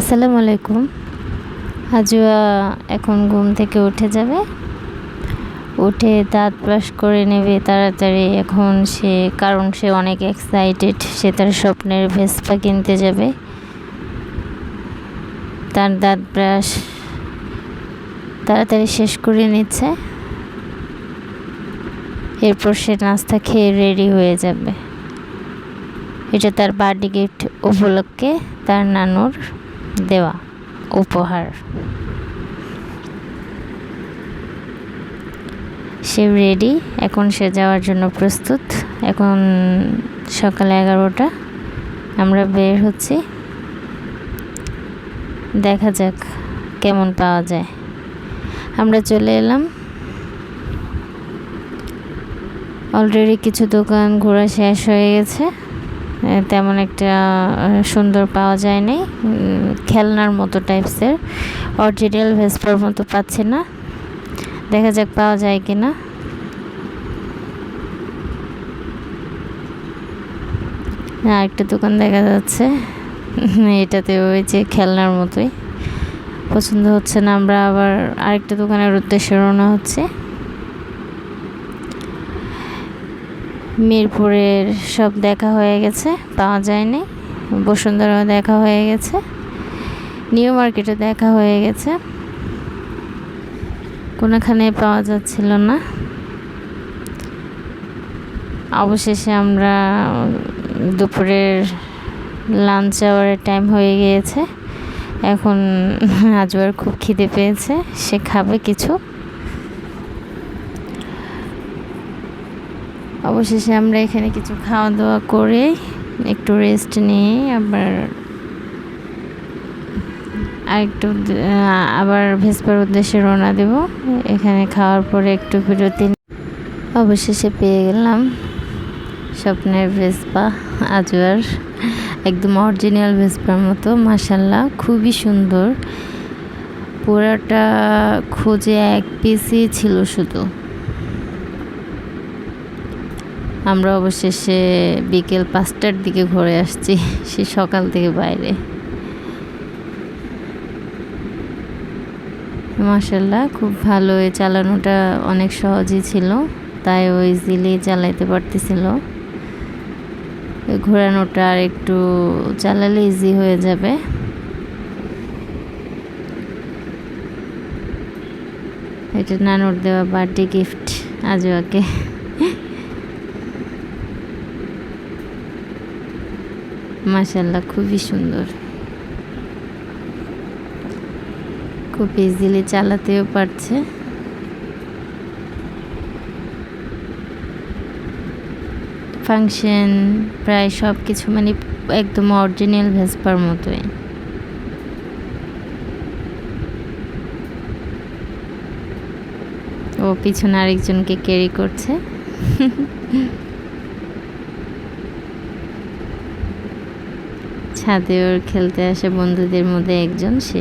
আসসালামু আলাইকুম। হাজুয়া এখন ঘুম থেকে উঠে যাবে। উঠে দাঁত ব্রাশ করে নেবে তাড়াতাড়ি। এখন সে, কারণ সে অনেক এক্সাইটেড সে তার স্বপ্নের ভেসপা কিনতে যাবে। তার দাঁত ব্রাশ তাড়াতাড়ি শেষ করে নিচ্ছে। এরপর সে নাস্তা খেয়ে রেডি হয়ে যাবে। এটা তার বার্থডে গিফট উপলক্ষে তার নানুর। দেওয়া, উপহার। সে রেডি এখন সে যাওয়ার জন্য প্রস্তুত। এখন সকাল এগারোটা, আমরা বের হচ্ছি। দেখা যাক কেমন পাওয়া যায়। আমরা চলে এলাম। অলরেডি কিছু দোকান ঘোরা শেষ হয়ে গেছে। তেমন একটা সুন্দর পাওয়া যায়নি। খেলনার মতো টাইপসের অরিজিনাল ভেসপার মতো পাচ্ছি না। দেখা যাক পাওয়া যায় কি না আরেকটা দোকান দেখা যাচ্ছে। এটাতে ওই যে খেলনার মতোই। পছন্দ হচ্ছে না, আমরা আবার আরেকটা দোকানের উদ্দেশ্যে রওনা হচ্ছে। মিরপুরের সব দেখা হয়ে গেছে, পাওয়া যায়নি। বসুন্ধরাও দেখা হয়ে গেছে। নিউ মার্কেটে দেখা হয়ে গেছে। কোনোখানে পাওয়া যাচ্ছিল না। অবশেষে আমরা দুপুরের লাঞ্চ আওয়ারের টাইম হয়ে গিয়েছে। এখন আজবার খুব খিদে পেয়েছে। সে খাবে কিছু। অবশেষে আমরা এখানে কিছু খাওয়া দাওয়া করে একটু রেস্ট নিয়ে আবার আরেকটু আবার ভেসপার উদ্দেশ্যে রওনা দেব। এখানে খাওয়ার পরে একটু বিরতি অবশেষে পেয়ে গেলাম স্বপ্নের ভেসপা আজওয়ার। একদম অরিজিনাল ভেসপার মতো মাসাল্লাহ খুবই সুন্দর। পুরাটা খুঁজে এক পিসই ছিল শুধু। আমরা অবশেষে বিকেল পাঁচটার দিকে ঘুরে আসছি, সে সকাল থেকে বাইরে। মাসাল্লাহ খুব ভালো। এই চালানোটা অনেক সহজই ছিল, তাই ও ইজিলি চালাইতে পারতেছিল। ঘোরানোটা আর একটু চালালে ইজি হয়ে যাবে। এটা নানুর দেওয়া বার্থডে গিফট আজওয়াকে মাসাল্লাহ খুবই সুন্দর। খুব ইজিলি চালাতেও পারছে। ফাংশন প্রায় সব কিছু মানে একদম অরিজিনাল ভেসপার মতোই। ও পিছনে আরেকজনকে ক্যারি করছে। ছাদে ওর খেলতে আসে বন্ধুদের মধ্যে একজন সে।